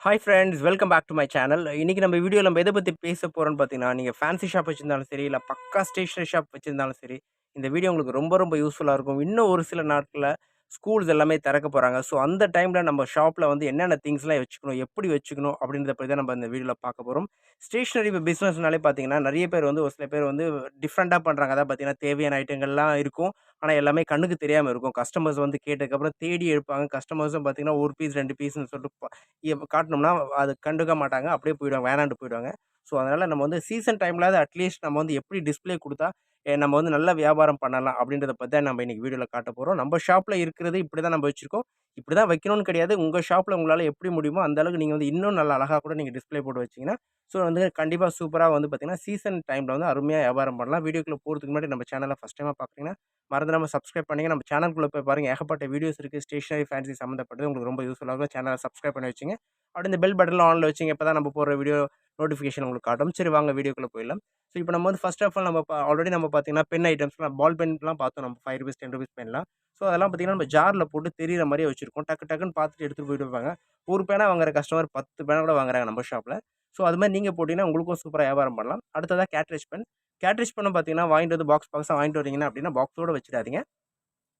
Hi friends welcome back to my channel இன்றைக்கி நம்ம video நம்ம எதை பற்றி பேச போகிறோம்னு பார்த்தீங்கன்னா நீங்கள் ஃபேன்சி ஷாப் வச்சுருந்தாலும் சரி இல்லை பக்கா ஸ்டேஷனரி ஷாப் வச்சுருந்தாலும் சரி இந்த வீடியோ உங்களுக்கு ரொம்ப ரொம்ப யூஸ்ஃபுல்லாக இருக்கும். இன்னும் ஒரு சில நாட்களில் ஸ்கூல்ஸ் எல்லாமே திறக்க போகிறாங்க ஸோ அந்த டைமில் நம்ம ஷாப்பில் வந்து என்னென்ன திங்ஸ்லாம் வச்சுக்கணும் எப்படி வச்சுக்கணும் அப்படின்றத பற்றி தான் நம்ம இந்த வீடியோவில் பார்க்க போகிறோம் ஸ்டேஷ்னரி இப்போ பிஸ்னஸ்னாலே பார்த்தீங்கன்னா நிறைய பேர் வந்து ஒரு சில பேர் வந்து டிஃப்ரெண்ட்டாக பண்ணுறாங்க அதாவது பார்த்தீங்கன்னா தேவையான ஐட்டங்கள்லாம் இருக்கும். ஆனால் எல்லாமே கண்ணுக்கு தெரியாமல் இருக்கும். கஸ்டமர்ஸ் வந்து கேட்டதுக்கப்புறம் தேடி எடுப்பாங்க. கஸ்டமர்ஸும் பார்த்தீங்கன்னா ஒரு பீஸ் ரெண்டு பீஸ்னு சொல்லிட்டு காட்டணும்னா காட்டினோம்னா அது கண்டுக்க மாட்டாங்க. அப்படியே போயிடுவாங்க. வேணாண்டு போயிடுவாங்க. ஸோ அதனால் நம்ம வந்து சீசன் டைமில் அட்லீஸ்ட் நம்ம வந்து எப்படி டிஸ்ப்ளே கொடுத்தா நம்ம வந்து நல்ல வியாபாரம் பண்ணலாம் அப்படின்றத பற்றி தான் நம்ம இன்றைக்கி வீடியோவில் காட்ட போகிறோம் நம்ம ஷாப்பில் இருக்கிறது இப்படி தான் நம்ம வச்சுருக்கோம். இப்படி தான் வைக்கணும்னு கிடையாது. உங்கள் ஷாப்பில் உங்களால் எப்படி முடியுமோ அந்த அளவுக்கு நீங்கள் வந்து இன்னும் நல்ல அழகாக கூட நீங்கள் டிஸ்ப்ளே போட்டு வச்சிங்கன்னா ஸோ வந்து கண்டிப்பாக சூப்பராக வந்து பார்த்திங்கன்னா சீசன் டைமில் வந்து அருமையாக வியாபாரம் பண்ணலாம். வீடியோக்குள்ளே போகிறதுக்கு முன்னாடி நம்ம சேனலை ஃபஸ்ட் டைமாக பார்க்குறீங்கன்னா மறந்து நம்ம சப்ஸ்கிரைப் பண்ணிங்க நம்ம சேனலுக்குள்ளே போய் பாருங்கள் ஏகப்பட்ட வீடியோஸ் இருக்குது ஸ்டேஷனரி ஃபேன்சி சம்மந்தப்பட்டது உங்களுக்கு ரொம்ப யூஸ்ஃபுல்லாக இருக்கும். சேனலை சப்ஸ்கிரைப் பண்ணி வச்சுங்க. அப்படி இந்த பெல் பட்டனில் ஆனில் வச்சிங்க. இப்போ தான் நம்ம போகிற வீடியோ நோட்டிஃபிகேஷன் உங்களுக்கு காட்டும். சரி வாங்க வீடியோக்குள்ளே போயிடலாம். ஸோ இப்போ நம்ம வந்து ஃபஸ்ட் ஆஃப் ஆல் நம்ம ஆல்ரெடி நம்ம பார்த்தீங்கன்னா பென் ஐட்டம்ஸ்லாம் பால் பென்லாம் பார்த்தோம் நம்ம ஃபைவ் ருபீஸ் டென் ருபீஸ் பென்லாம் ஸோ அதெல்லாம் பார்த்தீங்கன்னா நம்ம ஜாரில் போட்டு தெரியிற மாதிரியே வச்சிருக்கோம். டக்கு டக்குன்னு பார்த்துட்டு எடுத்துகிட்டு போயிட்டு இருப்பாங்க ஒரு பேனா வாங்குற கஸ்டமர் பத்து பேனா கூட வாங்குறாங்க நம்ம ஷாப்பில் ஸோ அது மாதிரி நீங்கள் போட்டிங்கன்னா உங்களுக்கும் சூப்பராக வியாபாரம் பண்ணலாம். அடுத்ததாக கேட்ரேஜ் பென் கேட்ரேஜ் பண்ண பார்த்தீங்கன்னா வாங்கிட்டு வந்து பாக்ஸ் பாக்ஸாக வாங்கிட்டு வரீங்கன்னா அப்படின்னா பாக்ஸோடு வச்சிடாதீங்க.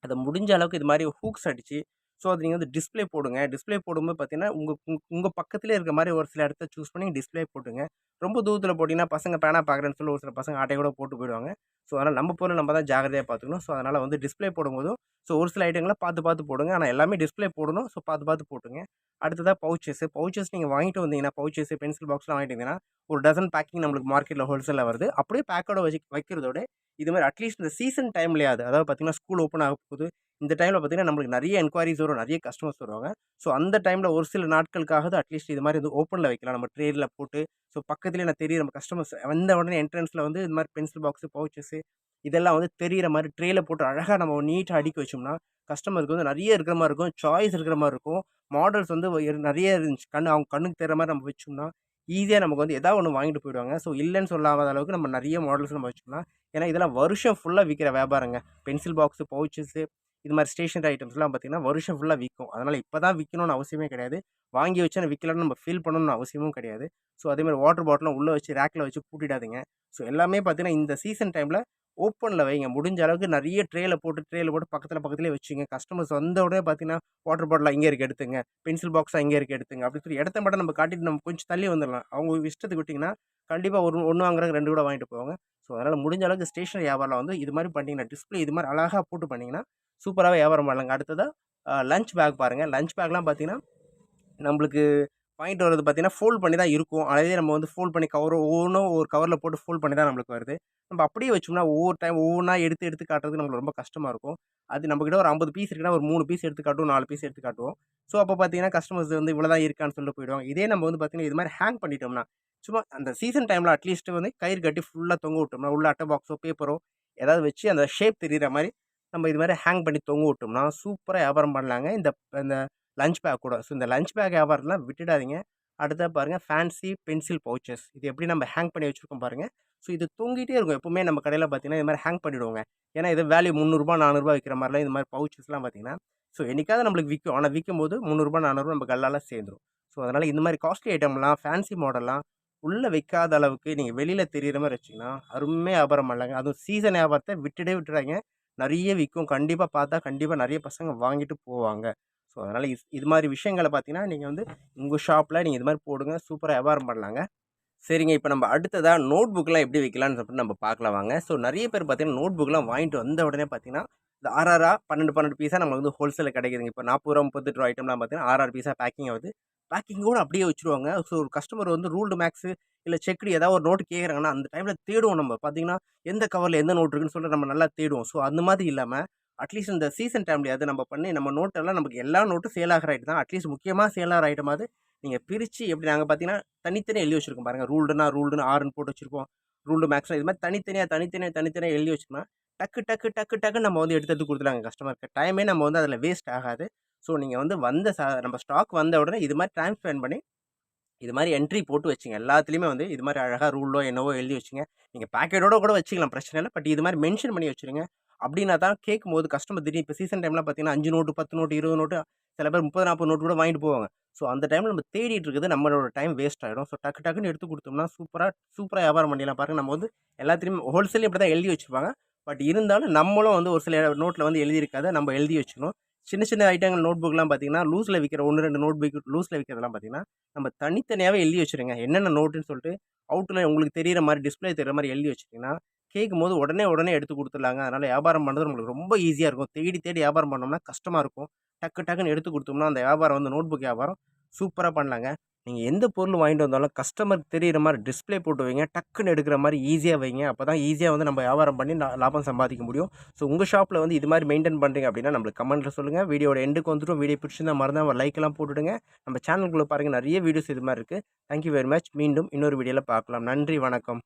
அதை முடிஞ்ச அளவுக்கு இது மாதிரி ஹூக்ஸ் அடித்து ஸோ அது நீங்கள் வந்து டிஸ்பிளே போடுங்க. டிஸ்ப்ளே போடும்போது பார்த்தீங்கன்னா உங்கள் உங்கள் பக்கத்துலேயே இருக்க மாதிரி ஒரு சில இடத்த சூஸ் பண்ணி டிஸ்ப்ளே போட்டுங்க. ரொம்ப தூரத்தில் போட்டிங்கன்னா பசங்க பேனா பார்க்குறேன்னு சொல்லி ஒரு சில பசங்க ஆட்டை கூட போட்டு போயிடுவாங்க. ஸோ அதனால் நம்ம பொருள் நம்ம தான் ஜாகிரதையாக பார்த்துக்கணும். ஸோ அதனால் வந்து டிஸ்ப்ளே போடும்போதும் ஸோ ஒரு சில ஐட்டங்களை பார்த்து பார்த்து போடுங்க. ஆனால் எல்லாமே டிஸ்ப்ளே போடணும். ஸோ பார்த்து பார்த்து போட்டுங்க. அடுத்ததாக பவுச்சஸ் பவுச்சஸ் நீங்கள் வாங்கிட்டு வந்தீங்கன்னா பவுச்சஸ் பென்சில் பாக்ஸ்லாம் வாங்கிட்டு வந்தீங்கன்னா ஒரு டசன் பேக்கிங் நம்மளுக்கு மார்க்கெட்டில் ஹோல்சேலில் வருது. அப்படியே பேக்கோட வச்சு வைக்கிறதோட இது மாதிரி அட்லீஸ்ட் இந்த சீசன் டைம்லேயாவது அதாவது பார்த்தீங்கன்னா ஸ்கூல் ஓப்பன் ஆக போகுது. இந்த டைமில் பார்த்தீங்கன்னா நம்மளுக்கு நிறைய என்கொயரிஸ் வரும் நிறைய கஸ்டமர்ஸ் வருவாங்க. ஸோ அந்த டைமில் ஒரு சில நாட்களுக்காக அட்லீஸ்ட் இது மாதிரி வந்து ஓப்பனில் வைக்கலாம். நம்ம ட்ரேடில் போட்டு ஸோ பக்கத்துலேயே நான் தெரியும் நம்ம கஸ்டமர்ஸ் வந்த உடனே என்ட்ரன்ஸில் வந்து இது மாதிரி பென்சில் பாக்ஸு பவுச்சஸ்ஸு இதெல்லாம் வந்து தெரிகிற மாதிரி ட்ரேயில் போட்டு அழகாக நம்ம நீட்டாக அடுக்கி வச்சோம்னா கஸ்டமருக்கு வந்து நிறைய இருக்கிற மாதிரி இருக்கும். சாய்ஸ் இருக்கிற மாதிரி இருக்கும். மாடல்ஸ் வந்து நிறைய இருந்துச்சு. கண்ணு அவங்க கண்ணுக்கு தெரிற மாதிரி நம்ம வச்சோம்னா ஈஸியாக நமக்கு வந்து எதாவது ஒன்று வாங்கிட்டு போயிடுவாங்க. ஸோ இல்லைன்னு சொல்லாத அளவுக்கு நம்ம நிறைய மாடல்ஸ் நம்ம வச்சோம்னா ஏன்னா இதெல்லாம் வருஷம் ஃபுல்லாக விற்கிற வியாபாரங்க. பென்சில் பாக்ஸு பவுச்சஸ்ஸு இது மாதிரி ஸ்டேஷனரி ஐட்டம்ஸ்லாம் பார்த்தீங்கன்னா வருஷம் ஃபுல்லாக விற்கும் அதனால் இப்போ தான் விற்கணும்னு அவசியமே கிடையாது. வாங்கி வச்சு நான் விற்கலன்னு நம்ம ஃபீல் பண்ணணும்னு அவசியமும் கிடையாது. ஸோ அதேமாதிரி வாட்டர் பாட்டிலும் உள்ளே வச்சு ரேக்கில் வச்சு கூட்டிடாதீங்க. ஸோ எல்லாமே பார்த்தீங்கன்னா இந்த சீசன் டைமில் ஓப்பனில் வைங்க. முடிஞ்ச அளவுக்கு நிறைய ட்ரேல போட்டு ட்ரேல போட்டு பக்கத்தில் பக்கத்துலேயே வச்சுங்க கஸ்டமர்ஸ் வந்த உடனே பார்த்தீங்கன்னா வாட்டர் பாட்டில் இங்கே இருக்க எடுத்துங்க. பென்சில் பாக்ஸாக இங்கே இருக்க எடுத்துங்க. அப்படின்னு சொல்லி இடத்த மட்டும் நம்ம காட்டிட்டு நம்ம கொஞ்சம் தள்ளி வந்துடலாம். அவங்க இஷ்டத்துக்கு விட்டிங்கன்னா கண்டிப்பாக ஒரு ஒன்று வாங்குறாங்க ரெண்டு கூட வாங்கிட்டு போவாங்க. ஸோ அதனால் முடிஞ்ச அளவுக்கு ஸ்டேஷனரி வியாபாரம் வந்து இது மாதிரி பண்ணிங்கன்னா டிஸ்பிளே இது மாதிரி அழகாக போட்டு பண்ணிங்கன்னா சூப்பராகவே வியாபாரம் பண்ணலாங்க. அடுத்ததாக லஞ்ச் பேக் பாருங்கள் லஞ்ச் பேக்லாம் பார்த்தீங்கன்னா நம்மளுக்கு பாயிண்ட் வரது பார்த்தீங்கன்னா ஃபோல்ட் பண்ணி தான் இருக்கும். அதே நம்ம வந்து ஃபோல்ட் பண்ணி கவர் ஒவ்வொன்றும் ஒரு கவரில் போட்டு ஃபோல்ட் பண்ணி தான் நம்மளுக்கு வருது. நம்ம அப்படியே வச்சோம்னா ஒவ்வொரு டைம் ஒவ்வொன்றா எடுத்து எடுத்து காட்டுறது நம்மளுக்கு ரொம்ப கஷ்டமாக இருக்கும். அது நம்மக்கிட்ட ஒரு ஐம்பது பீஸ் இருக்குன்னா ஒரு மூணு பீஸ் எடுத்து காட்டுவோம் நாலு பீஸ் எடுத்து காட்டுவோம். ஸோ அப்போ பார்த்தீங்கன்னா கஸ்டமர்ஸ் வந்து இவ்வளோ தான் இருக்கான்னு சொல்லிட்டு போயிடுவாங்க. இதே நம்ம வந்து பார்த்தீங்கன்னா இது மாதிரி ஹேங் பண்ணிட்டோம்னா சும்மா அந்த சீசன் டைமில் அட்லீஸ்ட் வந்து கயிறு கட்டி ஃபுல்லாக தொங்க விட்டோம்னா உள்ள அட்டை பாக்ஸோ பேப்பரோ ஏதாவது வச்சு அந்த ஷேப் தெரிகிற மாதிரி நம்ம இது மாதிரி ஹேங் பண்ணி தொங்க விட்டோம்னா சூப்பராக வியாபாரம் பண்ணலாங்க. இந்த இந்த லஞ்ச் பேக் கூட. ஸோ இந்த லஞ்ச் பேக் வியாபாரம்லாம் விட்டுடாதீங்க. அடுத்தா பாருங்கள் ஃபேன்சி பென்சில் பவுச்சஸ் இது எப்படி நம்ம ஹேங் பண்ணி வச்சுருக்கோம் பாருங்கள் ஸோ இது தொங்கிட்டே இருக்கும். எப்பவுமே நம்ம கடையில் பார்த்தீங்கன்னா இது மாதிரி ஹேங் பண்ணிவிடுவோங்க ஏன்னா இது வேல்யூ முந்நூறுரூபா நானூறுரூவா விற்கிற மாதிரிலாம் இது மாதிரி பவுச்சஸ்லாம் பார்த்தீங்கன்னா ஸோ என்றைக்காவது நம்மளுக்கு விற்கும் ஆனால் விற்கும் போது முந்நூறுரூபா நானூறுரூவா நம்ம கல்லால் சேர்ந்துரும். ஸோ அதனால் இந்த மாதிரி காஸ்ட்லி ஐட்டம்லாம் ஃபேன்சி மாடல்லாம் உள்ளே வைக்காத அளவுக்கு நீங்கள் வெளியில் தெரிகிற மாதிரி வச்சிங்கன்னா அருமையாக வியாபாரம் பண்ணலாங்க. அதுவும் சீசன் வியாபாரத்தை விட்டுடே விட்டுறாங்க நிறைய விற்கும் கண்டிப்பாக பார்த்தா கண்டிப்பாக நிறைய பசங்க வாங்கிட்டு போவாங்க. ஸோ அதனால் இது இது மாதிரி விஷயங்களை பார்த்தீங்கன்னா நீங்கள் வந்து உங்கள் ஷாப்பில் நீங்கள் இது மாதிரி போடுங்க. சூப்பராக வியாபாரம் பண்ணலாங்க. சரிங்க இப்போ நம்ம அடுத்ததாக நோட் புக்லாம் எப்படி வைக்கலாம்னு சொல்லிட்டு நம்ம பார்க்கலாம் வாங்க. ஸோ நிறைய பேர் பார்த்தீங்கன்னா நோட் புக்கெலாம் வாங்கிட்டு வந்த உடனே பார்த்தீங்கன்னா இந்த ஆர்ஆரா பன்னெண்டு பன்னெண்டு பீஸாக நம்மளுக்கு வந்து ஹோல்சேலில் கிடைக்குதுங்க. இப்போ நாற்பது ரூபா முப்பத்தெட்டு ரூபா ஐட்டம்லாம் பார்த்தீங்கன்னா ஆர்ஆர் பீஸாக பேக்கிங் ஆகுது. பேக்கிங்கோடு அப்படியே வச்சுருவாங்க. ஸோ ஒரு கஸ்டமர் வந்து ரூல்டு மேக்ஸு இல்லை செக்டு ஏதாவது ஒரு நோட்டு கேட்குறாங்கன்னா அந்த டைமில் தேடுவோம் நம்ம. பார்த்தீங்கன்னா எந்த கவரில் எந்த நோட் இருக்குன்னு சொல்லிட்டு நம்ம நல்லா தேடுவோம். ஸோ அந்த மாதிரி இல்லாமல் அட்லீஸ்ட் இந்த சீசன் டைம்லையாவது நம்ம பண்ணி நம்ம நோட்டெல்லாம் நமக்கு எல்லா நோட்டும் சேல் ஆகிற ஐட்டம் தான். அட்லீஸ்ட் முக்கியமாக சேல் ஆகிற ஐட்டமாவது நீங்கள் பிரித்து எப்படி நாங்கள் பார்த்தீங்கன்னா தனித்தனியாக எழுதி வச்சிருக்கோம் பாருங்கள் ரூல்டுனா ரூல்டுன்னு ஆறுன்னு போட்டு வச்சிருப்போம். ரூல்டு மேக்ஸ் இது மாதிரி தனித்தனியாக தனித்தனியாக தனித்தனியாக எழுதி வச்சோம்னா டக்கு டக்கு டக்கு டக்குன்னு நம்ம வந்து எடுத்து எடுத்து கொடுத்துலாங்க கஸ்டமருக்கு டைமே நம்ம வந்து அதில் வேஸ்ட் ஆகாது. ஸோ நீங்கள் வந்து வந்த சா நம்ம ஸ்டாக் வந்த உடனே இது மாதிரி ட்ரான்ஸ்ஃபர் பண்ணி இது மாதிரி என்ட்ரி போட்டு வச்சுங்க. எல்லாத்துலேயுமே வந்து இது மாதிரி அழகாக ரூலோ என்னவோ எழுதி வச்சுங்க. நீங்கள் பேக்கெட்டோட கூட வச்சுக்கலாம் பிரச்சனை இல்லை. பட் இது மாதிரி மென்ஷன் பண்ணி வச்சுருங்க. அப்படின்னா தான் கேட்கும்போது கஸ்டமர் திடீர்னு இப்போ சீசன் டைம்லாம் பார்த்தீங்கன்னா அஞ்சு நோட்டு, 10 நோட்டு, 20 நோட்டு சில பேர் 30, 40 நோட்டு கூட வாங்கிட்டு போவாங்க. ஸோ அந்த டைமில் நம்ம தேடிட்டு இருக்கிறது நம்மளோட டைம் வேஸ்ட் ஆகிடும் ஸோ டக்கு டக்குன்னு எடுத்து கொடுத்தோம்னா சூப்பராக சூப்பராக வியாபாரம் பண்ணிடலாம். பாருங்க நம்ம வந்து எல்லாத்துலயுமே ஹோல்சேல் இப்படி தான் எழுதி வச்சுருப்பாங்க பட் இருந்தாலும் நம்மளும் வந்து ஒரு சில நோட்டில் வந்து எழுதியிருக்காத நம்ம எழுதி வச்சுக்கணும். சின்ன சின்ன ஐட்டங்கள் நோட் புக்லாம் பார்த்தீங்கன்னா, லூஸில் விற்கிற ஒன்று ரெண்டு நோட் புக் லூஸில் விக்கிறதெல்லாம் பார்த்தீங்கன்னா, நம்ம தனித்தனியாகவே எழுதி வச்சுருங்க. என்னென்ன நோட்டுன்னு சொல்லிட்டு அவுட்ல உங்களுக்கு தெரியிற மாதிரி டிஸ்ப்ளே தெரிகிற மாதிரி எழுதி வச்சுட்டீங்கன்னா, கேட்கும்போது உடனே உடனே எடுத்து கொடுத்துடலாங்க அதனால் வியாபாரம் பண்ணுறது நம்மளுக்கு ரொம்ப ஈஸியாக இருக்கும். தேடி தேடி வியாபாரம் பண்ணோம்னா கஷ்டமாக இருக்கும். டக்கு டக்குன்னு எடுத்து கொடுத்தோம்னா அந்த வியாபாரம் வந்து நோட் புக் வியாபாரம் சூப்பராக பண்ணலாங்க. நீங்கள் எந்த பொருள் வாங்கிட்டு வந்தாலும் கஸ்டமருக்கு தெரிகிற மாதிரி டிஸ்ப்ளே போட்டு வைங்க. டக்குன்னு எடுக்கிற மாதிரி ஈஸியாக வைங்க. அப்போ தான் ஈஸியாக வந்து நம்ம வியாபாரம் பண்ணி லாபம் சம்பாதிக்க முடியும். ஸோ உங்கள் ஷாப்பில் வந்து இது மாதிரி மெயின்டைன் பண்ணுறீங்க அப்படின்னா நம்மளுக்கு கமெண்ட்டில் சொல்லுங்கள் வீடியோவோட எண்டுக்கு வந்துட்டோம். வீடியோ பிடிச்சிருந்தா மறக்காம லைக்லாம் போட்டுடுங்க. நம்ம சேனலுக்குள்ளே பாருங்க நிறைய வீடியோஸ் இது மாதிரி இருக்குது தேங்க் யூ வெரி மச். மீண்டும் இன்னொரு வீடியோவில் பார்க்கலாம். நன்றி, வணக்கம்.